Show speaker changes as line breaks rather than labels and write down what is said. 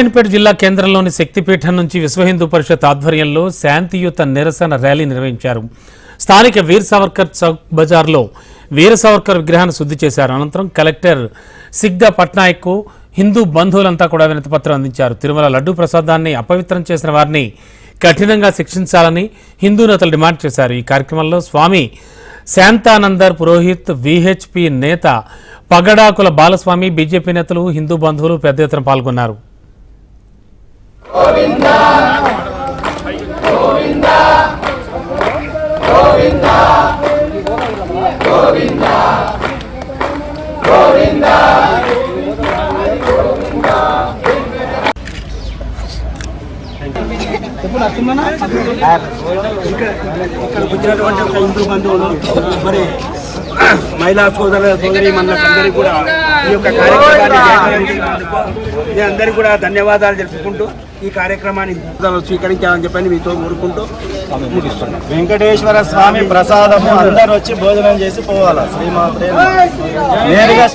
నారాయణపేట జిల్లా కేంద్రంలోని శక్తిపీఠం నుంచి విశ్వ హిందూ పరిషత్ ఆధ్వర్యంలో శాంతియుత నిరసన ర్యాలీ నిర్వహించారు. స్థానిక వీర్ సావర్కర్ చౌక్ బజార్లో వీర సావర్కర్ విగ్రహాన్ని శుద్ధి చేశారు. అనంతరం కలెక్టర్ సిగ్దా పట్నాయక్ హిందూ బంధువులంతా కూడా వినతిపత్రం అందించారు. తిరుమల లడ్డూ ప్రసాదాన్ని అపవిత్రం చేసిన వారిని కఠినంగా శిక్షించాలని హిందూ నేతలు డిమాండ్ చేశారు. ఈ కార్యక్రమంలో స్వామి శాంతానందర్ పురోహిత్ విహెచ్పి నేత పగడాకుల బాలస్వామి బీజేపీ నేతలు హిందూ బంధువులు పెద్ద ఎత్తున పాల్గొన్నారు.
ఇక్కడ వచ్చినటువంటి ఒక హిందూ బంధువులు మరి మహిళా సోదర సోదరి అందరికీ కూడా ఈ యొక్క కార్యక్రమాన్ని అందరికీ కూడా ధన్యవాదాలు తెలుపుకుంటూ ఈ కార్యక్రమాన్ని స్వీకరించాలని చెప్పని మీతో కోరుకుంటూ ముగిస్తున్నాను
వెంకటేశ్వర స్వామి ప్రసాదము అందరు వచ్చి భోజనం చేసి పోవాలా? శ్రీమాత్రే. నేరుగా